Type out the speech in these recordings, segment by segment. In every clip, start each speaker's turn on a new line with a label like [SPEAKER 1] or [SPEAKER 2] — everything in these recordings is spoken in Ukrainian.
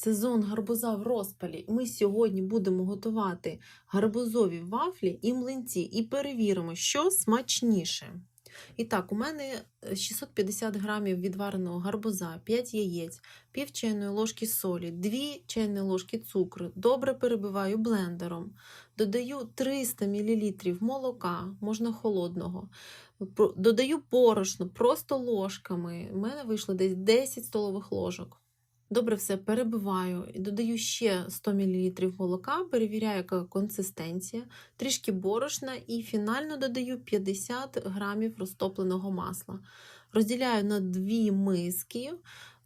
[SPEAKER 1] Сезон гарбуза в розпалі. Ми сьогодні будемо готувати гарбузові вафлі і млинці і перевіримо, що смачніше. І так, у мене е, 650 грамів відвареного гарбуза, 5 яєць, пів чайної ложки солі, 2 чайні ложки цукру. Добре перебиваю блендером. Додаю 300 мл молока, можна холодного. Додаю борошно просто ложками. У мене вийшло десь 10 столових ложок. Добре все перебиваю додаю ще 100 мл молока, перевіряю, яка консистенція, трішки борошна і фінально додаю 50 грамів розтопленого масла. Розділяю на дві миски.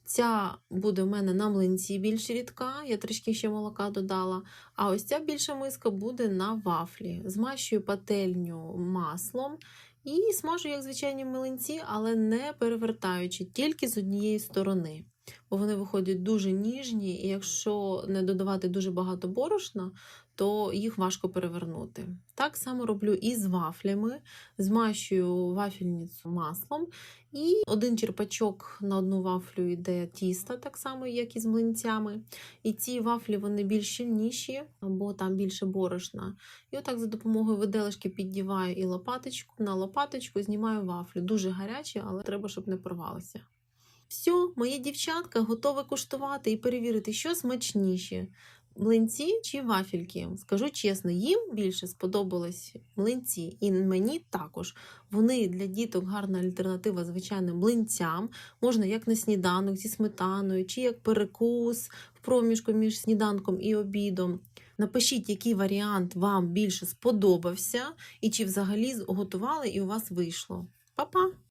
[SPEAKER 1] Ця буде в мене на млинці більш рідка, я трішки ще молока додала. А ось ця більша миска буде на вафлі. Змащую пательню маслом і смажу, як звичайні млинці, але не перевертаючи, тільки з однієї сторони бо вони виходять дуже ніжні, і якщо не додавати дуже багато борошна, то їх важко перевернути. Так само роблю і з вафлями, змащую вафельницю маслом, і один черпачок на одну вафлю йде тіста, так само, як і з млинцями. І ці вафлі вони більш щільніші, бо там більше борошна. І отак за допомогою виделочки піддіваю і лопаточку, на лопаточку знімаю вафлю. Дуже гарячі, але треба, щоб не порвалося. Все, моє дівчатка готове куштувати і перевірити, що смачніше. Млинці чи вафельки? Скажу чесно, їм більше сподобались млинці, і мені також. Вони для діток гарна альтернатива звичайним млинцям. Можна як на сніданок зі сметаною, чи як перекус в проміжку між сніданком і обідом. Напишіть, який варіант вам більше сподобався, і чи взагалі готували і у вас вийшло. Па-па!